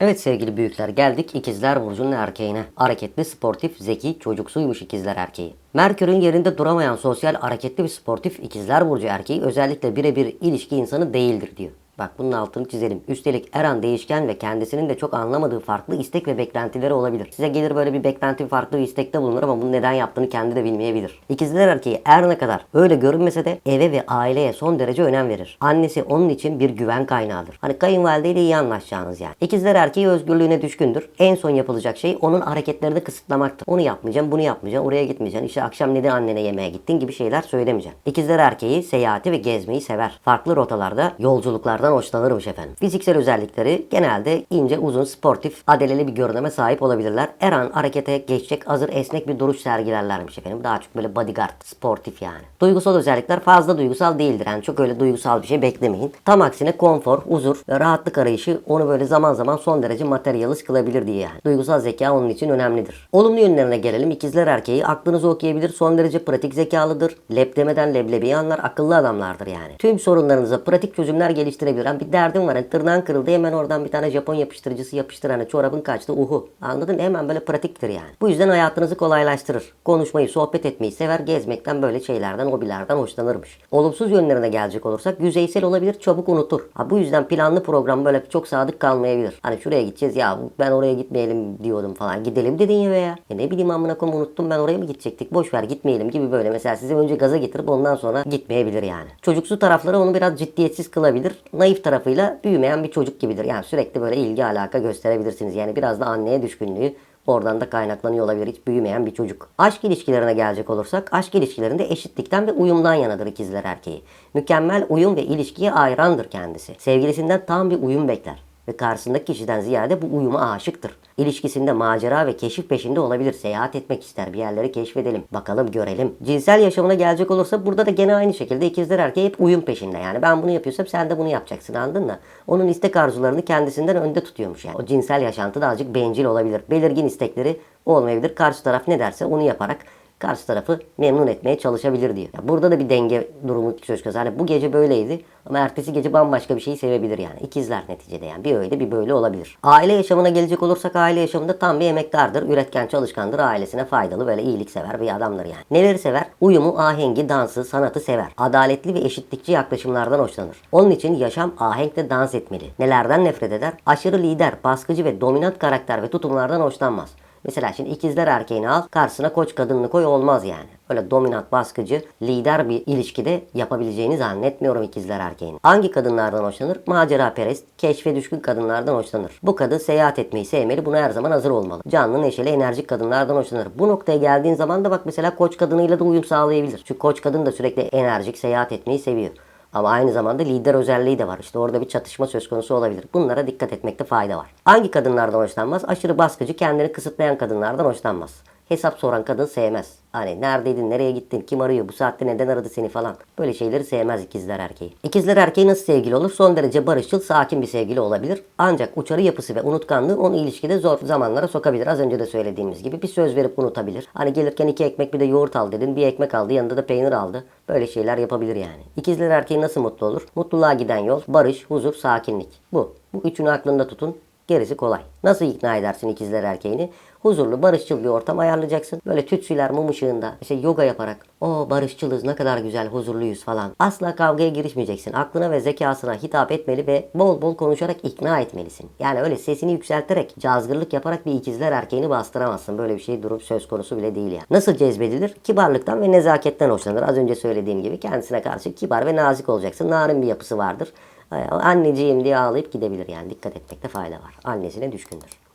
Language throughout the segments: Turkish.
Evet sevgili büyükler geldik ikizler burcunun erkeğine. Hareketli, sportif, zeki, çocuksuymuş ikizler erkeği. Merkür'ün yerinde duramayan sosyal, hareketli ve sportif ikizler burcu erkeği özellikle birebir ilişki insanı değildir diyor. Bak bunun altını çizelim. Üstelik her an değişken ve kendisinin de çok anlamadığı farklı istek ve beklentileri olabilir. Size gelir böyle bir beklenti farklı bir istekte bulunur ama bunu neden yaptığını kendi de bilmeyebilir. İkizler erkeği her ne kadar öyle görünmese de eve ve aileye son derece önem verir. Annesi onun için bir güven kaynağıdır. Hani kayınvalideyle iyi anlaşacağınız yani. İkizler erkeği özgürlüğüne düşkündür. En son yapılacak şey onun hareketlerini kısıtlamaktır. Onu yapmayacağım, bunu yapmayacağım, oraya gitmeyeceğim. İşte akşam neden annene yemeğe gittin gibi şeyler söylemeyeceksin. İkizler erkeği seyahati ve gezmeyi sever. Farklı rotalarda yolculuklardan hoşlanırmış efendim. Fiziksel özellikleri genelde ince, uzun, sportif, adeleli bir görünüme sahip olabilirler. Her an harekete geçecek, hazır, esnek bir duruş sergilerlermiş efendim. Daha çok böyle bodyguard, sportif yani. Duygusal özellikler fazla duygusal değildir. Yani çok öyle duygusal bir şey beklemeyin. Tam aksine konfor, huzur ve rahatlık arayışı onu böyle zaman zaman son derece materyalist kılabilir diye yani. Duygusal zeka onun için önemlidir. Olumlu yönlerine gelelim. İkizler erkeği aklınızı okuyabilir, son derece pratik zekalıdır. Lep demeden leblebi anlar, akıllı adamlardır yani. Tüm sorunlarınıza pratik çözümler geliştirebilir. Hani bir derdin var, hani tırnağın kırıldı hemen oradan bir tane Japon yapıştırıcısı yapıştır hani çorabın kaçtı uhu. Anladın mı? Hemen böyle pratiktir yani. Bu yüzden hayatınızı kolaylaştırır. Konuşmayı, sohbet etmeyi sever, gezmekten böyle şeylerden, hobilerden hoşlanırmış. Olumsuz yönlerine gelecek olursak yüzeysel olabilir, çabuk unutur. Ha, bu yüzden planlı program böyle çok sadık kalmayabilir. Hani şuraya gideceğiz ya ben oraya gitmeyelim diyordum falan. Gidelim dedin ya veya. E ne bileyim amına koyayım unuttum ben oraya mı gidecektik? Boş ver gitmeyelim gibi böyle. Mesela sizi önce gaza getirip ondan sonra gitmeyebilir yani. Çocuksu tarafları onu biraz ciddiyetsiz kılabilir. Naif tarafıyla büyümeyen bir çocuk gibidir. Yani sürekli böyle ilgi alaka gösterebilirsiniz. Yani biraz da anneye düşkünlüğü Oradan da kaynaklanıyor olabilir hiç büyümeyen bir çocuk. Aşk ilişkilerine gelecek olursak aşk ilişkilerinde eşitlikten ve uyumdan yanadır ikizler erkeği. Mükemmel uyum ve ilişkiye ayrandır kendisi. Sevgilisinden tam bir uyum bekler ve karşısındaki kişiden ziyade bu uyuma aşıktır. İlişkisinde macera ve keşif peşinde olabilir. Seyahat etmek ister. Bir yerleri keşfedelim. Bakalım görelim. Cinsel yaşamına gelecek olursa burada da gene aynı şekilde ikizler erkeği hep uyum peşinde. Yani ben bunu yapıyorsam sen de bunu yapacaksın anladın mı? Onun istek arzularını kendisinden önde tutuyormuş yani. O cinsel yaşantı da azıcık bencil olabilir. Belirgin istekleri olmayabilir. Karşı taraf ne derse onu yaparak karşı tarafı memnun etmeye çalışabilir diyor. Ya burada da bir denge durumu söz konusu. Hani bu gece böyleydi ama ertesi gece bambaşka bir şeyi sevebilir yani. İkizler neticede yani. Bir öyle bir böyle olabilir. Aile yaşamına gelecek olursak aile yaşamında tam bir emektardır. Üretken, çalışkandır. Ailesine faydalı böyle iyiliksever bir adamdır yani. Neleri sever? Uyumu, ahengi, dansı, sanatı sever. Adaletli ve eşitlikçi yaklaşımlardan hoşlanır. Onun için yaşam ahenkle dans etmeli. Nelerden nefret eder? Aşırı lider, baskıcı ve dominant karakter ve tutumlardan hoşlanmaz. Mesela şimdi ikizler erkeğini al, karşısına koç kadınını koy olmaz yani. Öyle dominant, baskıcı, lider bir ilişkide yapabileceğini zannetmiyorum ikizler erkeğin. Hangi kadınlardan hoşlanır? Macera perest, keşfe düşkün kadınlardan hoşlanır. Bu kadın seyahat etmeyi sevmeli, buna her zaman hazır olmalı. Canlı, neşeli, enerjik kadınlardan hoşlanır. Bu noktaya geldiğin zaman da bak mesela koç kadınıyla da uyum sağlayabilir. Çünkü koç kadın da sürekli enerjik, seyahat etmeyi seviyor. Ama aynı zamanda lider özelliği de var. İşte orada bir çatışma söz konusu olabilir. Bunlara dikkat etmekte fayda var. Hangi kadınlardan hoşlanmaz? Aşırı baskıcı, kendini kısıtlayan kadınlardan hoşlanmaz. Hesap soran kadın sevmez. Hani neredeydin, nereye gittin, kim arıyor, bu saatte neden aradı seni falan. Böyle şeyleri sevmez ikizler erkeği. İkizler erkeği nasıl sevgili olur? Son derece barışçıl, sakin bir sevgili olabilir. Ancak uçarı yapısı ve unutkanlığı onu ilişkide zor zamanlara sokabilir. Az önce de söylediğimiz gibi bir söz verip unutabilir. Hani gelirken iki ekmek bir de yoğurt al dedin. Bir ekmek aldı, yanında da peynir aldı. Böyle şeyler yapabilir yani. İkizler erkeği nasıl mutlu olur? Mutluluğa giden yol, barış, huzur, sakinlik. Bu. Bu üçünü aklında tutun. Gerisi kolay. Nasıl ikna edersin ikizler erkeğini? Huzurlu, barışçıl bir ortam ayarlayacaksın. Böyle tütsüler mum ışığında işte yoga yaparak o barışçılız ne kadar güzel huzurluyuz falan. Asla kavgaya girişmeyeceksin. Aklına ve zekasına hitap etmeli ve bol bol konuşarak ikna etmelisin. Yani öyle sesini yükselterek, cazgırlık yaparak bir ikizler erkeğini bastıramazsın. Böyle bir şey durum söz konusu bile değil yani. Nasıl cezbedilir? Kibarlıktan ve nezaketten hoşlanır. Az önce söylediğim gibi kendisine karşı kibar ve nazik olacaksın. Narin bir yapısı vardır. Anneciğim diye ağlayıp gidebilir yani. Dikkat etmekte fayda var. Annesine düşkündür.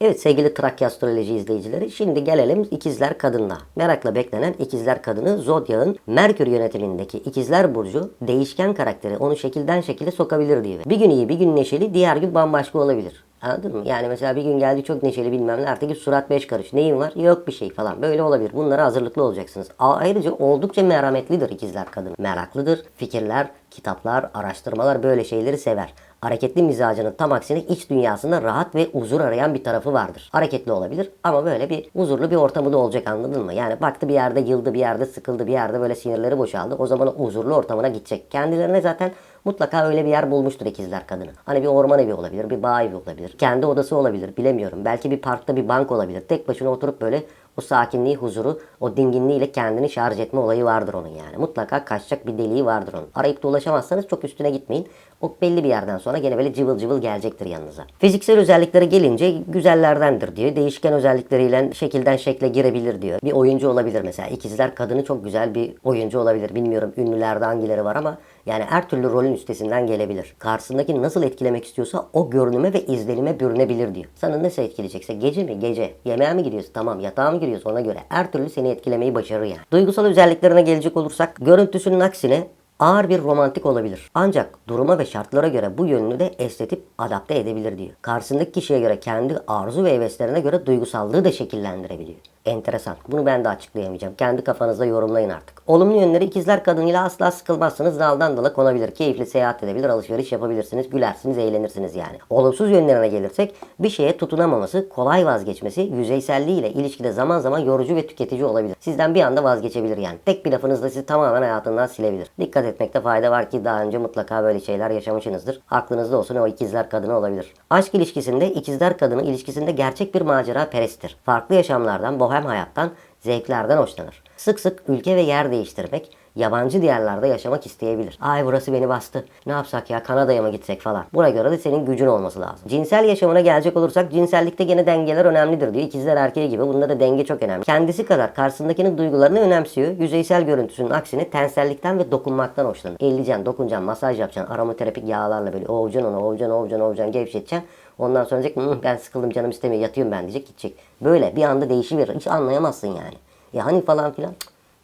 Evet sevgili Trakya Astroloji izleyicileri şimdi gelelim ikizler kadınla. Merakla beklenen ikizler kadını Zodyak'ın Merkür yönetimindeki ikizler burcu değişken karakteri onu şekilden şekile sokabilir diyor. Bir gün iyi bir gün neşeli diğer gün bambaşka olabilir. Anladın mı? Yani mesela bir gün geldi çok neşeli bilmem ne artık surat beş karış. Neyin var? Yok bir şey falan. Böyle olabilir. Bunlara hazırlıklı olacaksınız. Ayrıca oldukça merhametlidir ikizler kadın. Meraklıdır. Fikirler, kitaplar, araştırmalar böyle şeyleri sever. Hareketli mizacının tam aksine iç dünyasında rahat ve huzur arayan bir tarafı vardır. Hareketli olabilir ama böyle bir huzurlu bir ortamı da olacak anladın mı? Yani baktı bir yerde yıldı, bir yerde sıkıldı, bir yerde böyle sinirleri boşaldı. O zaman o huzurlu ortamına gidecek. Kendilerine zaten Mutlaka öyle bir yer bulmuştur ikizler kadını. Hani bir orman evi olabilir, bir bağ evi olabilir. Kendi odası olabilir, bilemiyorum. Belki bir parkta bir bank olabilir. Tek başına oturup böyle o sakinliği, huzuru, o dinginliğiyle kendini şarj etme olayı vardır onun yani. Mutlaka kaçacak bir deliği vardır onun. Arayıp da ulaşamazsanız çok üstüne gitmeyin. O belli bir yerden sonra gene böyle cıvıl cıvıl gelecektir yanınıza. Fiziksel özellikleri gelince güzellerdendir diyor. Değişken özellikleriyle şekilden şekle girebilir diyor. Bir oyuncu olabilir mesela. İkizler kadını çok güzel bir oyuncu olabilir. Bilmiyorum ünlülerde hangileri var ama yani her türlü rolün üstesinden gelebilir. Karşısındaki nasıl etkilemek istiyorsa o görünüme ve izlenime bürünebilir diyor. Sana nasıl etkileyecekse gece mi gece yemeğe mi gidiyorsun tamam yatağa mı giriyorsun ona göre her türlü seni etkilemeyi başarır yani. Duygusal özelliklerine gelecek olursak görüntüsünün aksine ağır bir romantik olabilir. Ancak duruma ve şartlara göre bu yönünü de esnetip adapte edebilir diyor. Karşısındaki kişiye göre kendi arzu ve heveslerine göre duygusallığı da şekillendirebiliyor. Enteresan. Bunu ben de açıklayamayacağım. Kendi kafanızda yorumlayın artık. Olumlu yönleri ikizler kadınıyla asla sıkılmazsınız. Daldan dala konabilir. Keyifli seyahat edebilir, alışveriş yapabilirsiniz. Gülersiniz, eğlenirsiniz yani. Olumsuz yönlerine gelirsek bir şeye tutunamaması, kolay vazgeçmesi, yüzeyselliğiyle ilişkide zaman zaman yorucu ve tüketici olabilir. Sizden bir anda vazgeçebilir yani. Tek bir lafınızla sizi tamamen hayatından silebilir. Dikkat etmekte fayda var ki daha önce mutlaka böyle şeyler yaşamışsınızdır. Aklınızda olsun o ikizler kadını olabilir. Aşk ilişkisinde ikizler kadını ilişkisinde gerçek bir macera peresttir. Farklı yaşamlardan, bohem hayattan, zevklerden hoşlanır. Sık sık ülke ve yer değiştirmek, yabancı diyarlarda yaşamak isteyebilir. Ay burası beni bastı. Ne yapsak ya Kanada'ya mı gitsek falan. Buna göre de senin gücün olması lazım. Cinsel yaşamına gelecek olursak cinsellikte gene dengeler önemlidir diyor. İkizler erkeği gibi bunda da denge çok önemli. Kendisi kadar karşısındakinin duygularını önemsiyor. Yüzeysel görüntüsünün aksine tensellikten ve dokunmaktan hoşlanır. Elleyeceksin, dokunacaksın, masaj yapacaksın. Aromaterapik yağlarla böyle ovacaksın onu, ovacaksın, ovacaksın, ovacaksın, gevşeteceksin. Ondan sonra diyecek "Hı, ben sıkıldım canım istemiyor yatıyorum ben diyecek gidecek. Böyle bir anda değişiverir. Hiç anlayamazsın yani. Ya hani falan filan.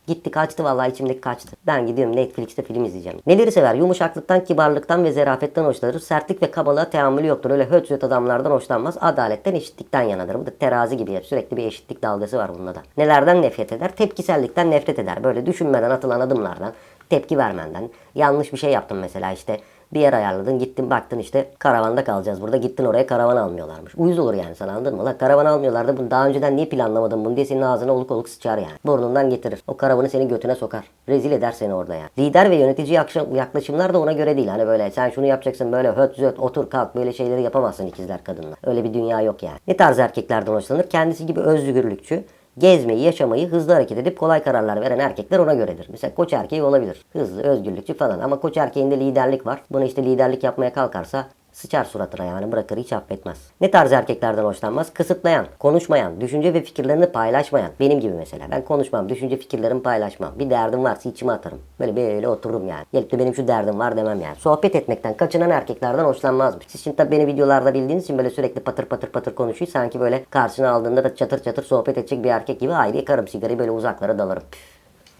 Gitti kaçtı vallahi içimdeki kaçtı. Ben gidiyorum Netflix'te film izleyeceğim. Neleri sever? Yumuşaklıktan, kibarlıktan ve zerafetten hoşlanır. Sertlik ve kabalığa teamülü yoktur. Öyle höt adamlardan hoşlanmaz. Adaletten, eşitlikten yanadır. Bu da terazi gibi. Sürekli bir eşitlik dalgası var bunda da. Nelerden nefret eder? Tepkisellikten nefret eder. Böyle düşünmeden atılan adımlardan, tepki vermenden. Yanlış bir şey yaptım mesela işte bir yer ayarladın gittin baktın işte karavanda kalacağız burada gittin oraya karavan almıyorlarmış. Uyuz olur yani sana anladın mı? Lan karavan almıyorlar da bunu daha önceden niye planlamadın bunu diye senin ağzına oluk oluk sıçar yani. Burnundan getirir. O karavanı senin götüne sokar. Rezil eder seni orada yani. Lider ve yönetici yaklaşım- yaklaşımlar da ona göre değil. Hani böyle sen şunu yapacaksın böyle höt zöt otur kalk böyle şeyleri yapamazsın ikizler kadınla. Öyle bir dünya yok yani. Ne tarz erkeklerden hoşlanır? Kendisi gibi özgürlükçü, gezmeyi, yaşamayı, hızlı hareket edip kolay kararlar veren erkekler ona göredir. Mesela koç erkeği olabilir. Hızlı, özgürlükçü falan ama koç erkeğinde liderlik var. Bunu işte liderlik yapmaya kalkarsa sıçar suratına yani bırakır hiç affetmez. Ne tarz erkeklerden hoşlanmaz? Kısıtlayan, konuşmayan, düşünce ve fikirlerini paylaşmayan. Benim gibi mesela. Ben konuşmam, düşünce fikirlerimi paylaşmam. Bir derdim varsa içime atarım. Böyle böyle otururum yani. Gelip de benim şu derdim var demem yani. Sohbet etmekten kaçınan erkeklerden hoşlanmazmış. Siz şimdi tabii beni videolarda bildiğiniz için böyle sürekli patır patır patır konuşuyor. Sanki böyle karşına aldığında da çatır çatır sohbet edecek bir erkek gibi haydi yakarım sigarayı böyle uzaklara dalarım.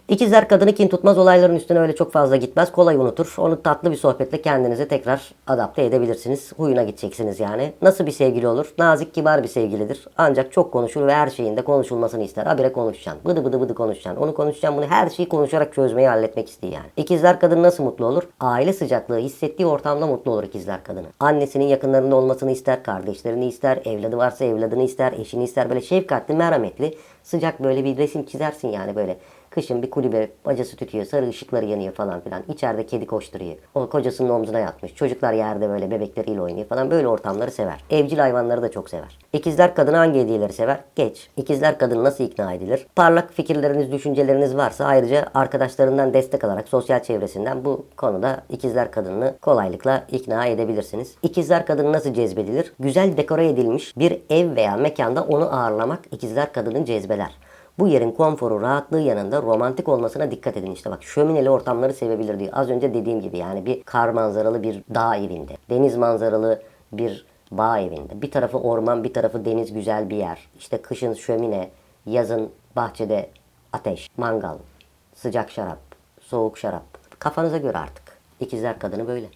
İkizler kadını kin tutmaz olayların üstüne öyle çok fazla gitmez. Kolay unutur. Onu tatlı bir sohbetle kendinize tekrar adapte edebilirsiniz. Huyuna gideceksiniz yani. Nasıl bir sevgili olur? Nazik kibar bir sevgilidir. Ancak çok konuşur ve her şeyinde konuşulmasını ister. Habire konuşacaksın. Bıdı bıdı bıdı konuşacaksın. Onu konuşacaksın bunu her şeyi konuşarak çözmeyi halletmek istiyor yani. İkizler kadın nasıl mutlu olur? Aile sıcaklığı hissettiği ortamda mutlu olur ikizler kadını. Annesinin yakınlarında olmasını ister. Kardeşlerini ister. Evladı varsa evladını ister. Eşini ister. Böyle şefkatli, merhametli. Sıcak böyle bir resim çizersin yani böyle. Kışın bir kulübe bacası tütüyor, sarı ışıkları yanıyor falan filan. İçeride kedi koşturuyor. O kocasının omzuna yatmış. Çocuklar yerde böyle bebekleriyle oynuyor falan. Böyle ortamları sever. Evcil hayvanları da çok sever. İkizler kadını hangi hediyeleri sever? Geç. İkizler kadını nasıl ikna edilir? Parlak fikirleriniz, düşünceleriniz varsa ayrıca arkadaşlarından destek alarak sosyal çevresinden bu konuda ikizler kadını kolaylıkla ikna edebilirsiniz. İkizler kadını nasıl cezbedilir? Güzel dekore edilmiş bir ev veya mekanda onu ağırlamak ikizler kadının cezbeder. Bu yerin konforu, rahatlığı yanında romantik olmasına dikkat edin. İşte bak şömineli ortamları sevebilir diyor. Az önce dediğim gibi yani bir kar manzaralı bir dağ evinde. Deniz manzaralı bir bağ evinde. Bir tarafı orman, bir tarafı deniz güzel bir yer. İşte kışın şömine, yazın bahçede ateş, mangal, sıcak şarap, soğuk şarap. Kafanıza göre artık. İkizler kadını böyle.